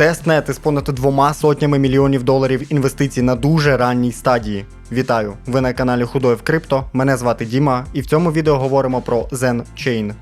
Тестнет із понад двома сотнями мільйонів доларів інвестицій на дуже ранній стадії. Вітаю! Ви на каналі Худоїв Крипто. Мене звати Діма, і в цьому відео говоримо про Zen Chain.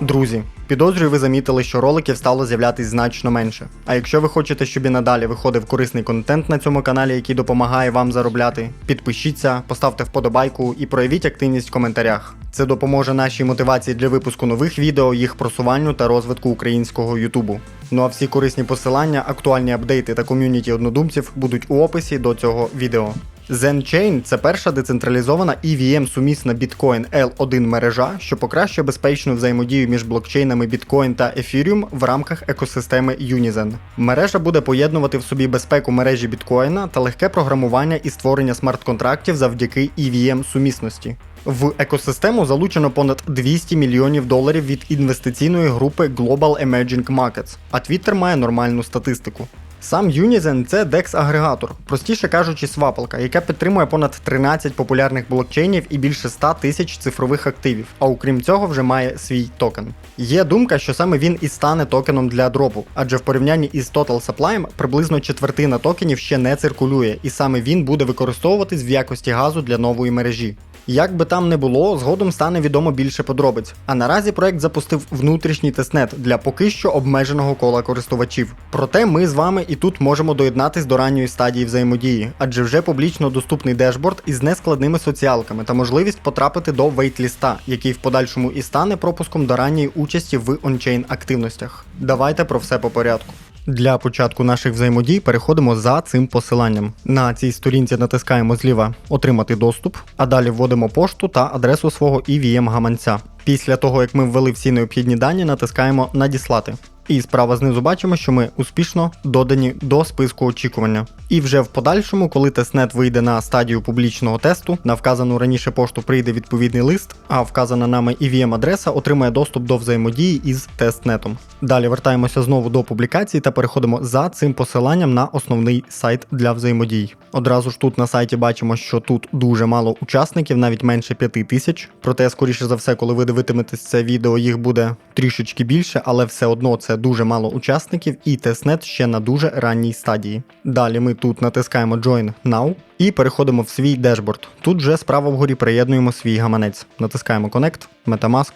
Друзі, підозрюю, ви замітили, що роликів стало з'являтись значно менше. А якщо ви хочете, щоб і надалі виходив корисний контент на цьому каналі, який допомагає вам заробляти, підпишіться, поставте вподобайку і проявіть активність в коментарях. Це допоможе нашій мотивації для випуску нових відео, їх просуванню та розвитку українського Ютубу. Ну а всі корисні посилання, актуальні апдейти та ком'юніті однодумців будуть у описі до цього відео. ZenChain – це перша децентралізована EVM сумісна Bitcoin L1 мережа, що покращує безпечну взаємодію між блокчейнами Bitcoin та Ethereum в рамках екосистеми Unizen. Мережа буде поєднувати в собі безпеку мережі біткоїна та легке програмування і створення смарт-контрактів завдяки EVM сумісності. В екосистему залучено понад 200 мільйонів доларів від інвестиційної групи Global Emerging Markets, а Twitter має нормальну статистику. Сам Unizen це DEX-агрегатор, простіше кажучи, свапалка, яка підтримує понад 13 популярних блокчейнів і більше 100 тисяч цифрових активів, а окрім цього вже має свій токен. Є думка, що саме він і стане токеном для дропу, адже в порівнянні із Total Supply приблизно четвертина токенів ще не циркулює, і саме він буде використовуватись в якості газу для нової мережі. Як би там не було, згодом стане відомо більше подробиць. А наразі проект запустив внутрішній тестнет для поки що обмеженого кола користувачів. Проте ми з вами і тут можемо доєднатись до ранньої стадії взаємодії, адже вже публічно доступний дешборд із нескладними соціалками та можливість потрапити до вейтліста, який в подальшому і стане пропуском до ранньої участі в ончейн активностях. Давайте про все по порядку. Для початку наших взаємодій переходимо за цим посиланням. На цій сторінці натискаємо зліва Отримати доступ, а далі вводимо пошту та адресу свого EVM гаманця. Після того, як ми ввели всі необхідні дані, натискаємо Надіслати. І справа знизу бачимо, що ми успішно додані до списку очікування. І вже в подальшому, коли тестнет вийде на стадію публічного тесту, на вказану раніше пошту прийде відповідний лист, а вказана нами EVM адреса отримає доступ до взаємодії із тестнетом. Далі вертаємося знову до публікації та переходимо за цим посиланням на основний сайт для взаємодій. Одразу ж тут на сайті бачимо, що тут дуже мало учасників, навіть менше 5 тисяч. Проте, скоріше за все, коли ви дивитиметесь це відео, їх буде трішечки більше, але все одно це дуже мало учасників, і тестнет ще на дуже ранній стадії. Далі ми тут натискаємо Join Now і переходимо в свій дешборд. Тут вже справа вгорі приєднуємо свій гаманець. Натискаємо Connect, Metamask,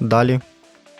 далі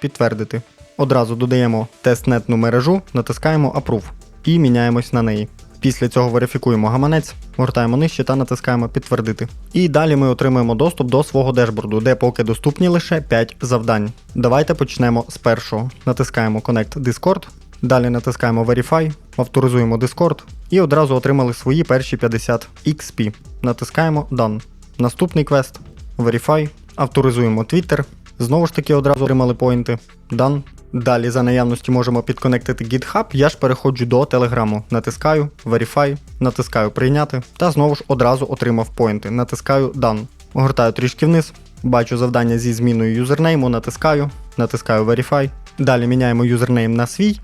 підтвердити. Одразу додаємо тестнетну мережу, натискаємо Approve і міняємось на неї. Після цього верифікуємо гаманець, гортаємо нижче та натискаємо підтвердити. І далі ми отримуємо доступ до свого дешборду, де поки доступні лише 5 завдань. Давайте почнемо з першого. Натискаємо Connect Discord, далі натискаємо Verify, авторизуємо Discord і одразу отримали свої перші 50 XP. Натискаємо Done. Наступний квест Verify, авторизуємо Twitter. Знову ж таки одразу отримали поінти. Done. Далі за наявності можемо підконектити GitHub, я ж переходжу до Telegram. Натискаю Verify, натискаю Прийняти та знову ж одразу отримав поінти. Натискаю Done. Огортаю трішки вниз, бачу завдання зі зміною юзернейму, натискаю, натискаю Verify. Далі міняємо юзернейм на свій.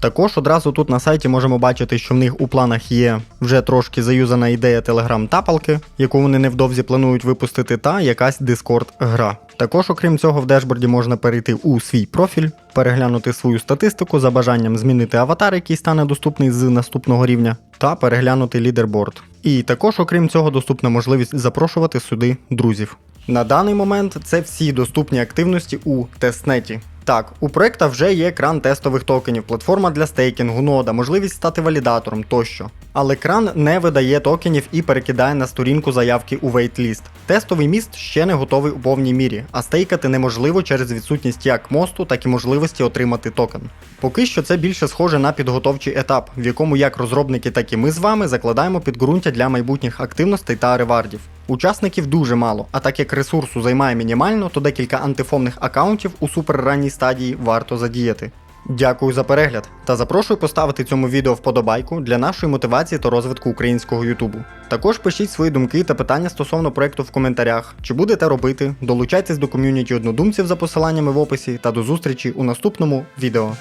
Також одразу тут на сайті можемо бачити, що в них у планах є вже трошки заюзана ідея телеграм-тапалки, яку вони невдовзі планують випустити, та якась Discord гра. Також, окрім цього, в дешборді можна перейти у свій профіль, переглянути свою статистику за бажанням змінити аватар, який стане доступний з наступного рівня, та переглянути лідерборд. І також, окрім цього, доступна можливість запрошувати сюди друзів. На даний момент це всі доступні активності у тестнеті. Так, у проекта вже є кран тестових токенів, платформа для стейкінгу, нода, можливість стати валідатором тощо. Але кран не видає токенів і перекидає на сторінку заявки у вейтліст. Тестовий міст ще не готовий у повній мірі, а стейкати неможливо через відсутність як мосту, так і можливості отримати токен. Поки що це більше схоже на підготовчий етап, в якому як розробники, так і ми з вами закладаємо підґрунтя для майбутніх активностей та ревардів. Учасників дуже мало, а так як ресурсу займає мінімально, то декілька антифомних аккаунтів у суперранній стадії варто задіяти. Дякую за перегляд та запрошую поставити цьому відео вподобайку для нашої мотивації та розвитку українського Ютубу. Також пишіть свої думки та питання стосовно проекту в коментарях, чи будете робити, долучайтесь до ком'юніті однодумців за посиланнями в описі та до зустрічі у наступному відео.